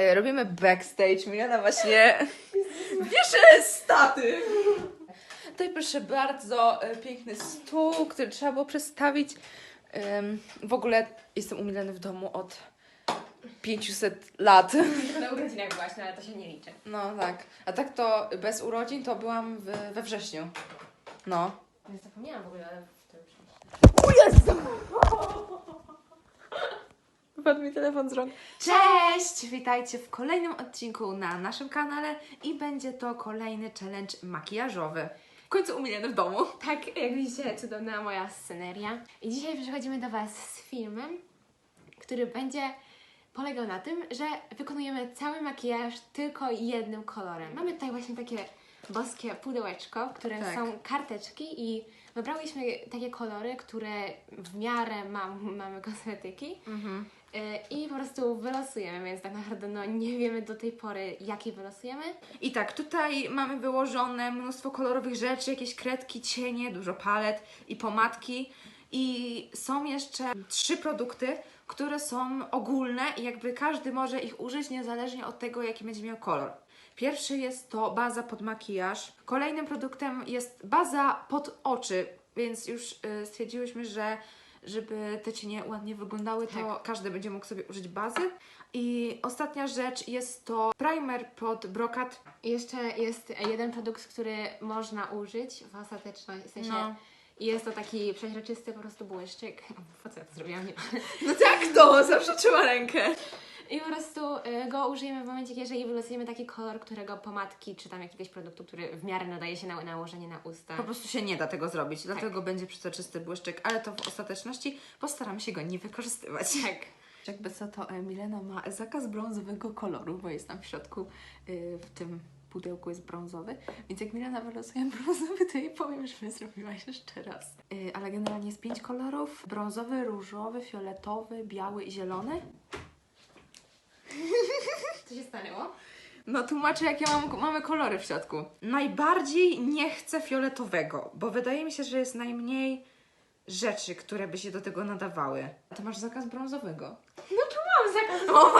E, Robimy backstage. Milena właśnie bierze staty. Tutaj proszę bardzo e, piękny stół, który trzeba było przestawić. W ogóle jestem u Mileny w domu od 500 lat. Na urodzinach właśnie, ale to się nie liczy. No tak. A tak to bez urodzin to byłam w, we wrześniu. No. Ja zapomniałam w ogóle, ale to już... Wypadł mi telefon z rąk. Cześć! Witajcie w kolejnym odcinku na naszym kanale i będzie to kolejny challenge makijażowy. W końcu u Mileny w domu. Tak, jak widzicie, cudowna moja sceneria. I dzisiaj przychodzimy do Was z filmem, który będzie polegał na tym, że wykonujemy cały makijaż tylko jednym kolorem. Mamy tutaj właśnie takie boskie pudełeczko, w którym Tak. są karteczki i wybrałyśmy takie kolory, które w miarę mam, mamy kosmetyki. Y, I po prostu wylosujemy, więc tak naprawdę no, nie wiemy do tej pory, jakie wylosujemy. I tak, tutaj mamy wyłożone mnóstwo kolorowych rzeczy, jakieś kredki, cienie, dużo palet i pomadki. I są jeszcze trzy produkty, które są ogólne i jakby każdy może ich użyć niezależnie od tego, jaki będzie miał kolor. Pierwszy jest to baza pod makijaż. Kolejnym produktem jest baza pod oczy, więc już y, stwierdziłyśmy, że żeby te cienie ładnie wyglądały, to Tak. każdy będzie mógł sobie użyć bazy. I ostatnia rzecz jest to primer pod brokat. I jeszcze jest jeden produkt, który można użyć w ostateczności, w sensie No. jest to taki przeźroczysty po prostu błyszczyk. Po co ja to zrobiłam? Nie. No tak to, zawsze trzyma rękę. I po prostu y, go użyjemy w momencie, jeżeli wylosujemy taki kolor, którego pomadki czy tam jakiegoś produktu, który w miarę nadaje się na nałożenie na usta. Po prostu się nie da tego zrobić, dlatego będzie przezroczysty błyszczyk, ale to w ostateczności postaramy się go nie wykorzystywać. Tak. Jakby co, to e, Milena ma zakaz brązowego koloru, bo jest tam w środku, y, w tym pudełku jest brązowy, więc jak Milena wylosuje brązowy, to jej powiem, żeby zrobiła jeszcze raz. Y, ale generalnie jest pięć kolorów, brązowy, różowy, fioletowy, biały i zielony. Co się stanęło? No tłumaczę, jakie mam, mamy kolory w środku. Najbardziej nie chcę fioletowego, bo wydaje mi się, że jest najmniej rzeczy, które by się do tego nadawały. A ty masz zakaz brązowego. No tu mam zakaz. O,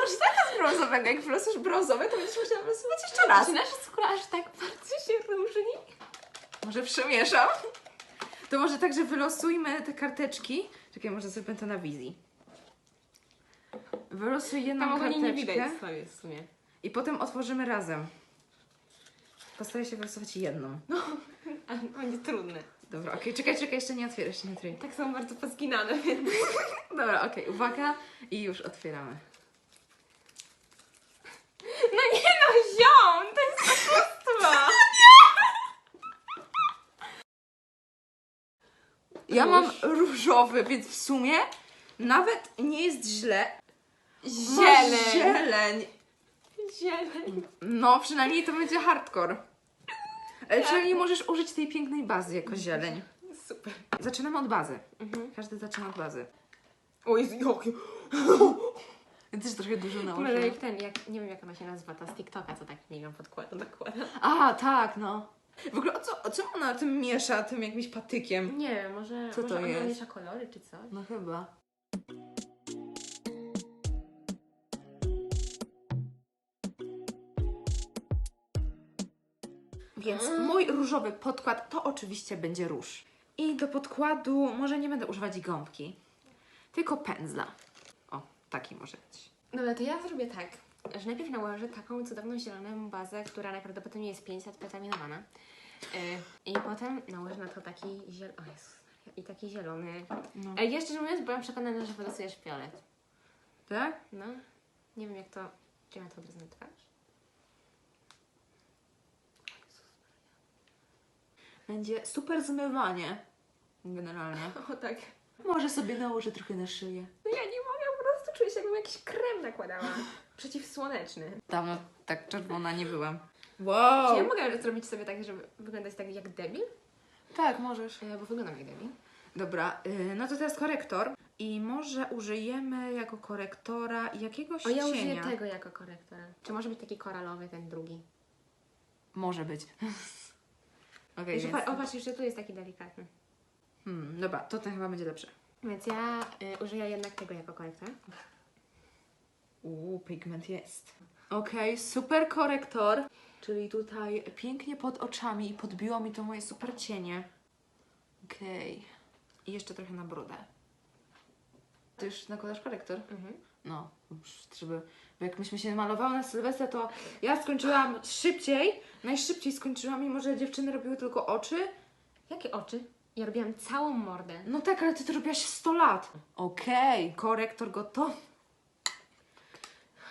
masz zakaz brązowego. Jak wylosujesz brązowy, to będziesz musiała wylosować jeszcze raz. Czy nasza skóra aż tak bardzo się różni? Może przemieszam? To może tak, że wylosujmy te karteczki. Czekaj, może zrobię to na wizji. Wylosuj jedną Tam karteczkę nie widać co jest w sumie. i potem otworzymy razem. Postaraj się wylosować jedną. Ale będzie trudne. Dobra, okej, czekaj, czekaj, jeszcze nie otwieraj, jeszcze nie otwieraj. Tak są bardzo pozginane, więc... Dobra, okej, uwaga i już otwieramy. No nie no, ziom! To jest oszustwo! Ja mam różowy, więc w sumie nawet nie jest źle. Zieleń! zieleń. Zieleń. No, przynajmniej to będzie hardcore. Ale przynajmniej możesz użyć tej pięknej bazy jako zieleń. Super. Zaczynamy od bazy. Każdy zaczyna od bazy. Oj, jakie... Ja też trochę dużo Może nałożyłam. jak ten, jak, nie wiem jak ona się nazywa, ta z TikToka, co tak milion podkłada. A, tak, no. W ogóle o co, o co ona tym miesza, tym jakimś patykiem? Nie może, Co może to ona jest? miesza kolory czy coś? No chyba. Więc mój różowy podkład to oczywiście będzie róż. I do podkładu może nie będę używać gąbki, tylko pędzla. O, taki może być. Dobra, to ja zrobię tak, że najpierw nałożę taką cudowną zieloną bazę, która najprawdopodobniej jest 500 witaminowana. Yy, I potem nałożę na to taki zielony. I taki zielony. No. A jeszcze szczerze mówiąc, byłam przekonana, że wylosujesz fiolet. Tak? No, nie wiem jak to. Czy ja to od razu na twarz? Będzie super zmywanie. Generalnie. O tak. Może sobie nałożę trochę na szyję. No ja nie mogę, po prostu czuję się jakbym jakiś krem nakładała. Przeciwsłoneczny. Dawno tak czerwona nie byłam. Czy Wow! ja mogę zrobić sobie tak, żeby wyglądać tak jak debil? Tak, możesz. E, Bo wyglądam jak debil. Dobra, y, no to teraz korektor. I może użyjemy jako korektora jakiegoś O, ja cienia. użyję tego jako korektora. Czy może być taki koralowy, ten drugi? Może być. Okej, Jeszcze, więc... o, patrz, jeszcze tu jest taki delikatny. Hmm, dobra, to ten chyba będzie lepszy. Więc ja y, użyję jednak tego jako korektor. Uuu, pigment jest. Okej, super korektor. Czyli tutaj pięknie pod oczami i podbiło mi to moje super cienie. Okej. I jeszcze trochę na brodę. Ty już nakładasz korektor? Mhm. No, już żeby, bo jak myśmy się malowały na Sylwestra, to ja skończyłam szybciej, najszybciej skończyłam, mimo że dziewczyny robiły tylko oczy. Jakie oczy? Ja robiłam całą mordę. No tak, ale ty to robiłaś 100 lat. Okej, korektor gotowy.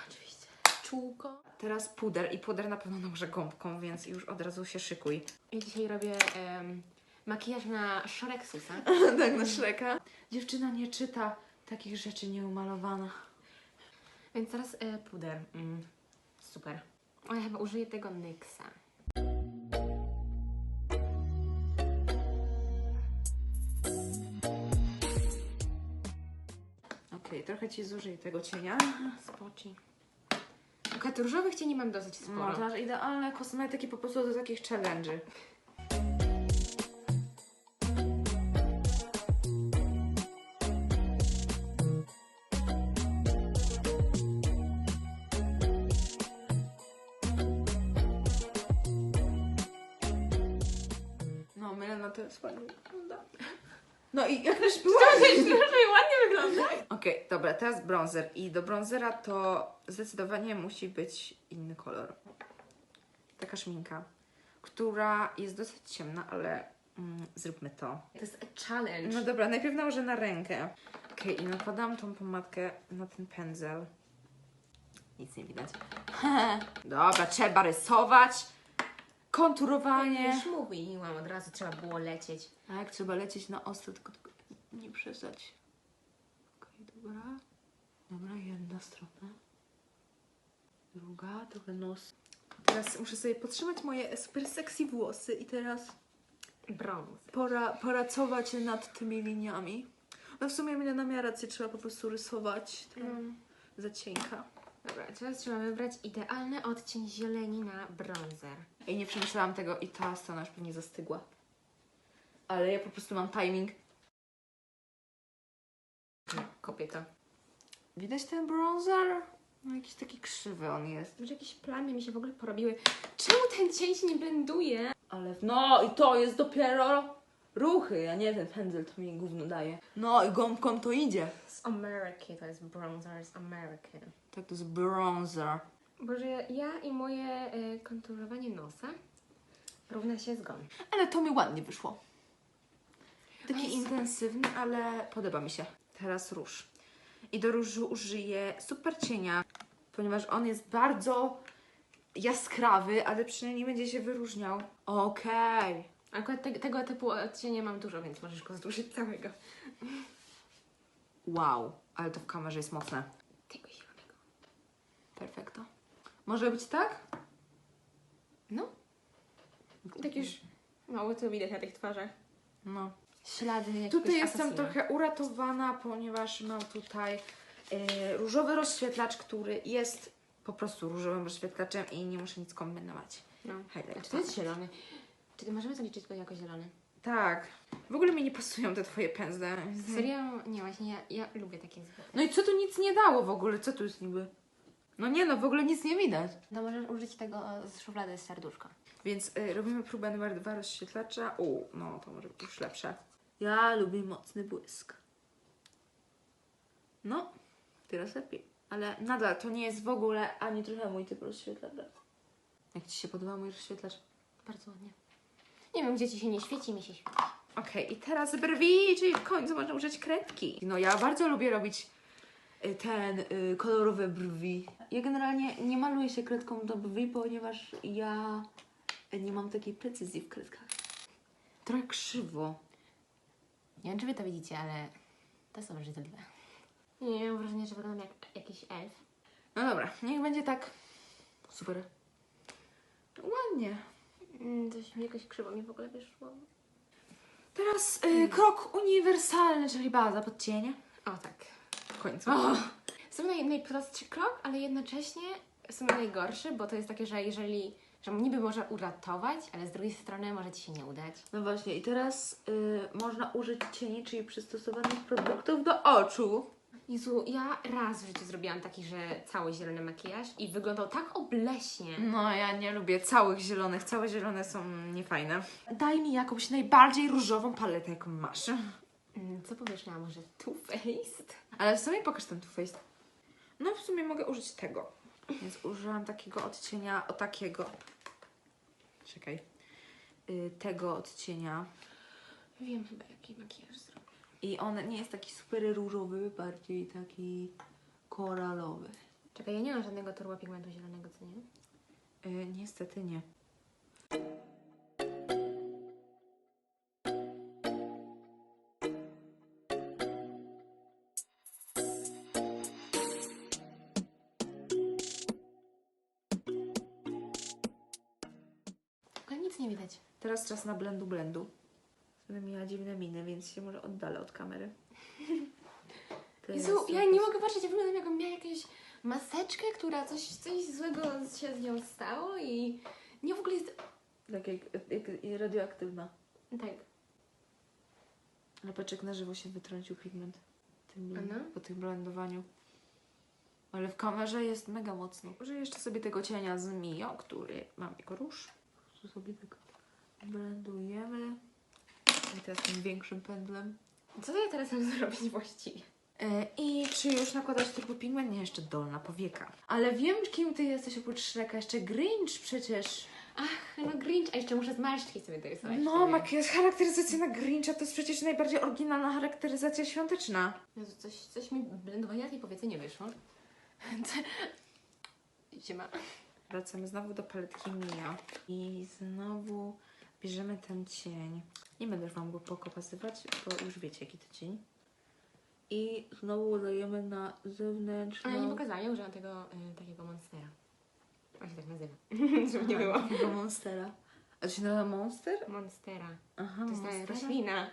Oczywiście. Czółko. Teraz puder i puder na pewno nałożę gąbką, więc już od razu się szykuj. Ja dzisiaj robię em, makijaż na Shoreksusa. tak, na Shreka. Dziewczyna nie czyta takich rzeczy nieumalowana. Więc teraz e, puder. Mm, super. O, ja chyba użyję tego NYXa. Okej, trochę Ci zużyję tego cienia. Spoci. To różowych cieni mam dosyć sporo. No, to idealne kosmetyki po prostu do takich challenge'y. No, jest ładnie wygląda. No i jak już była... ładnie wygląda. Okej, dobra, teraz bronzer. I do bronzera to zdecydowanie musi być inny kolor. Taka szminka, która jest dosyć ciemna, ale mm, zróbmy to. To jest challenge. No dobra, najpierw nałożę na rękę. Okej, i nakładam tą pomadkę na ten pędzel. Nic nie widać. dobra, trzeba rysować. Konturowanie. Już mówiłam, od razu trzeba było lecieć. A jak trzeba lecieć na ostro, tylko, tylko nie przesać. Okej, dobra. Dobra, jedna strona. Druga, trochę nos. Teraz muszę sobie podtrzymać moje super sexy włosy i teraz Brąz. pora pracować nad tymi liniami. No w sumie Milena miała rację, trzeba po prostu rysować Mm. za cienka. Dobra, teraz trzeba wybrać idealny odcień zieleni na bronzer. I nie przemyślałam tego i ta strona już pewnie zastygła. Ale ja po prostu mam timing. Kopię to. Widać ten bronzer? No jakiś taki krzywy on jest. Może jakieś plamy mi się w ogóle porobiły. Czemu ten cień się nie blenduje? Ale no i to jest dopiero ruchy. Ja nie wiem, pędzel to mi gówno daje. No i gąbką to idzie. Z Ameryki, to jest bronzer z Ameryki. Tak, to jest bronzer. Boże, ja i moje y, konturowanie nosa równa się zgon. Ale to mi ładnie wyszło. Oj, Taki super. intensywny, ale podoba mi się. Teraz róż. I do różu użyję super cienia, ponieważ on jest bardzo jaskrawy, ale przynajmniej będzie się wyróżniał. Okej. Akurat te, tego typu odcienia mam dużo, więc możesz go zużyć całego. Wow, ale to w kamerze jest mocne. Tego zielonego. Perfekto. Może być tak? No. Tak już mało co widać na tych twarzach. No. Ślady jakiegoś Tutaj jestem trochę uratowana, ponieważ mam tutaj e, różowy rozświetlacz, który jest po prostu różowym rozświetlaczem i nie muszę nic kombinować. No. Highlight. Czy to jest zielony? Czy możemy zaliczyć go jako zielony? Tak. W ogóle mi nie pasują te twoje pędzle. Serio? Nie, właśnie ja, ja lubię takie zwykłe. No i co tu nic nie dało w ogóle? Co tu jest niby? No nie no, w ogóle nic nie widać. No możesz użyć tego z szuflady z serduszka. Więc y, robimy próbę numer dwa rozświetlacza. U, no to może być już lepsze. Ja lubię mocny błysk. No, teraz lepiej. Ale nadal to nie jest w ogóle ani trochę mój typ rozświetlacza. Jak Ci się podoba mój rozświetlacz? Bardzo ładnie. Nie wiem, gdzie ci się nie świeci, mi się świeci. Okej, i teraz brwi, czyli w końcu można użyć kredki. No ja bardzo lubię robić y, ten y, kolorowe brwi. Ja generalnie nie maluję się kredką do brwi, ponieważ ja nie mam takiej precyzji w kredkach. Trochę krzywo. Nie wiem, czy wy to widzicie, ale to jest obrzydliwe. Nie, mam wrażenie, że wyglądam jak jakiś elf. No dobra, niech będzie tak. Super. Ładnie. Mm, coś mi jakoś krzywo mi w ogóle wyszło. Teraz y, krok uniwersalny, czyli baza pod cienie. O, tak. W końcu. W sumie naj, najprostszy krok, ale jednocześnie w sumie najgorszy, bo to jest takie, że jeżeli, że niby może uratować, ale z drugiej strony może Ci się nie udać. No właśnie, i teraz y, można użyć cieni, czyli przystosowanych produktów do oczu. Jezu, ja raz w życiu zrobiłam taki, że cały zielony makijaż i wyglądał tak obleśnie. No, ja nie lubię całych zielonych. Całe zielone są niefajne. Daj mi jakąś najbardziej różową paletę, jaką masz. Mm, Co powiesz na może Too Faced? Ale w sumie pokaż ten Too Faced. No, w sumie mogę użyć tego. Więc użyłam takiego odcienia, o takiego. Czekaj. Y, tego odcienia. Wiem chyba jaki makijaż zrobię. I on nie jest taki super różowy, bardziej taki koralowy. Czekaj, ja nie mam żadnego turbopigmentu zielonego, co nie? Y, niestety nie. Ale nic nie widać. Teraz czas na blendu blendu. Będę miała dziwne miny, więc się może oddalę od kamery. Jezu, ja nie mogę patrzeć, ja wyglądam jakbym miała jakąś maseczkę, która coś, coś złego się z nią stało i nie w ogóle jest... Tak jak, jak radioaktywna. Tak. Jak na żywo się wytrącił pigment. Tym po tym blendowaniu. Ale w kamerze jest mega mocno. Użyję jeszcze sobie tego cienia z Mio, który mam jako róż. Tu sobie tak blendujemy. Teraz tym większym pędzlem. Co ja teraz mam zrobić właściwie? E, I czy już nakładasz turbopigment? Nie, jeszcze dolna powieka. Ale wiem, kim ty jesteś oprócz Shreka. Jeszcze Grinch przecież. Ach, no Grinch, a jeszcze muszę zmarszczki sobie dorysować. No, makijaż, charakteryzacja na Grincha to jest przecież najbardziej oryginalna charakteryzacja świąteczna. Jezu, coś, coś mi blendowania tej powiece nie wyszło. Siema. Wracamy znowu do paletki Mia. I znowu bierzemy ten cień. Nie będę już Wam go pokazywać, bo już wiecie jaki to cień. I znowu dajemy na zewnętrzną... A ja nie pokazałam, ja użyłam tego y, takiego monstera. On się tak nazywa. Żeby nie było. Takiego monstera. A to się nazywa monster? Monstera. Aha, To jest monstera. roślina.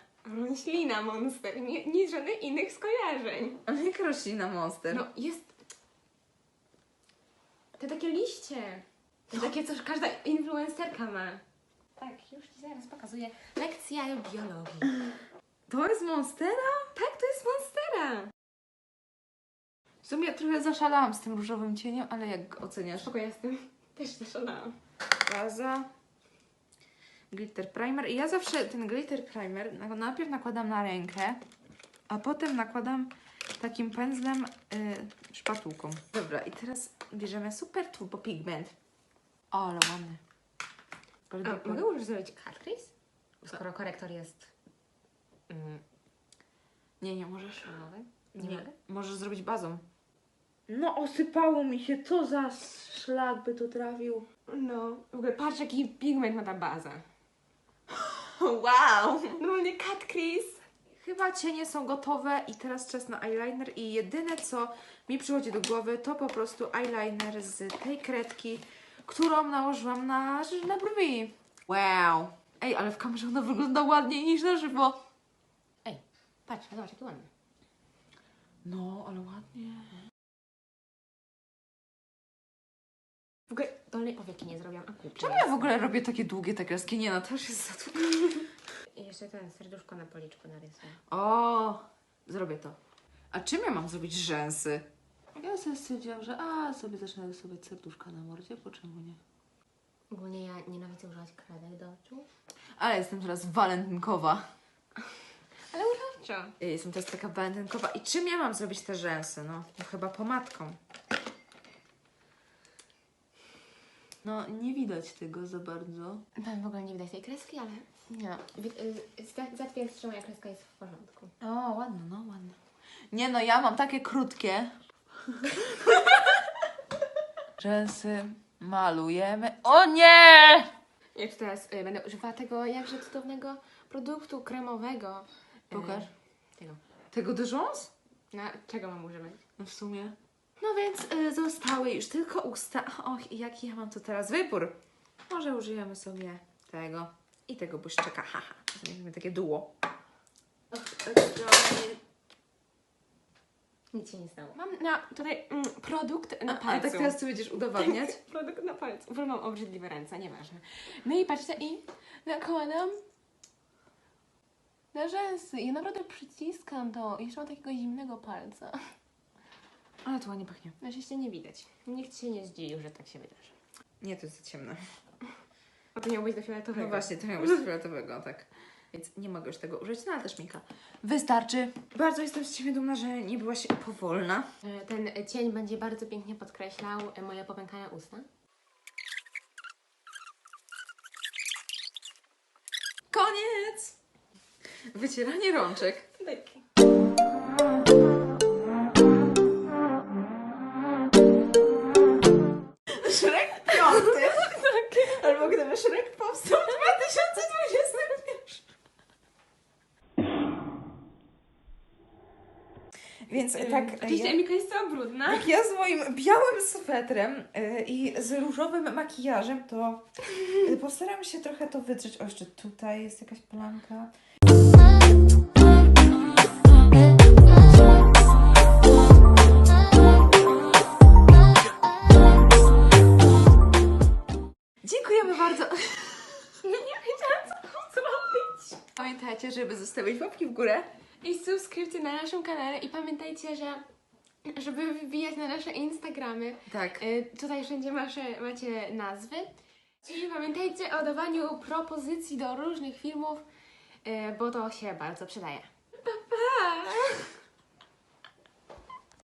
Roślina monster, nie, nie żadnych innych skojarzeń. Ale jak roślina monster? No jest... Te takie liście. Te takie, co każda influencerka ma. Tak, już Ci zaraz pokazuję. Lekcja biologii. To jest monstera? Tak, to jest monstera. W sumie trochę zaszalałam z tym różowym cieniem, ale jak go oceniasz? Spoko jestem. Też zaszalałam. Baza, glitter primer. I ja zawsze ten glitter primer na- najpierw nakładam na rękę, a potem nakładam takim pędzlem y, szpatułką. Dobra, i teraz bierzemy super turbo pigment. O, ale ładny. Bardzo A, mogę już zrobić cut crease? Skoro korektor jest... Mm, Nie, nie możesz. nowy. Nie, mogę? Możesz zrobić bazą. No, osypało mi się. Co za szlak by tu trafił. No, w ogóle patrz jaki pigment ma ta baza. Wow! Normalnie cut crease. Chyba cienie są gotowe i teraz czas na eyeliner i jedyne co mi przychodzi do głowy to po prostu eyeliner z tej kredki, którą nałożyłam na, na brwi. Wow! Ej, ale w kamerze ona wygląda ładniej niż na żywo. Ej, patrz, zobacz jaki ładny. No, ale ładnie. W ogóle dolnej powieki nie zrobiłam, a. Czemu ja w ogóle robię takie długie te kreski? Nie no, już jest za długo. I jeszcze ten serduszko na policzku narysuję. O, zrobię to. A czym ja mam zrobić rzęsy? Ja sobie stwierdziłam, że a, sobie zacznę rysować serduszka na mordzie, po czemu nie? Ogólnie ja nienawidzę używać kredek do oczu. Ale jestem teraz walentynkowa. Ale uroczo. Jestem teraz taka walentynkowa. I czym ja mam zrobić te rzęsy? No, no chyba pomadką. No, nie widać tego za bardzo. Tam w ogóle nie widać tej kreski, ale nie no. Zatwierdzę, że moja kreska jest w porządku. O, ładne, no, ładne. Nie no, ja mam takie krótkie. Rzęsy malujemy. O nie! Ja tu teraz y, będę używała tego jakże cudownego produktu kremowego. Y, Pokaż. Tego. Tego do rzęs? Na czego mam używać? No w sumie. No więc y, zostały już tylko usta. Och, i jaki ja mam tu teraz wybór? Może użyjemy sobie tego i tego błyszczyka. Haha, zrobimy takie duo. Nic się nie stało. Mam na tutaj mm, produkt na A, a palcu. tak teraz ty będziesz udowadniać? Produkt na palcu. W ogóle mam obrzydliwe ręce, nieważne. No i patrzcie, i nakładam na rzęsy. I naprawdę przyciskam to. Jeszcze mam takiego zimnego palca. Ale to ładnie pachnie. Szczęście nie widać. Nikt się nie zdziwił, że tak się wydarzy. Nie, to jest za ciemne. A to miało być do fioletowego. No właśnie, to miało być fioletowego, tak. Więc nie mogę już tego użyć, no ale też Mika. Wystarczy. Bardzo jestem z Ciebie dumna, że nie byłaś powolna. E, Ten cień będzie bardzo pięknie podkreślał e, moje popękane usta. Koniec! Wycieranie rączek. Szrek Więc tak, Oczywiście ja, Emika jest cała brudna. jak ja z moim białym swetrem y, i z różowym makijażem, to y, postaram się trochę to wydrzeć. O, jeszcze tutaj jest jakaś plamka. Dziękujemy bardzo. Nie wiedziałam, co mam zrobić. Pamiętajcie, żeby zostawić łapki w górę. I subskrypcje na naszym kanale. I pamiętajcie, że żeby wbijać na nasze Instagramy, Tak. y, tutaj wszędzie macie, macie nazwy. I pamiętajcie o dawaniu propozycji do różnych filmów, y, bo to się bardzo przydaje. Pa, pa!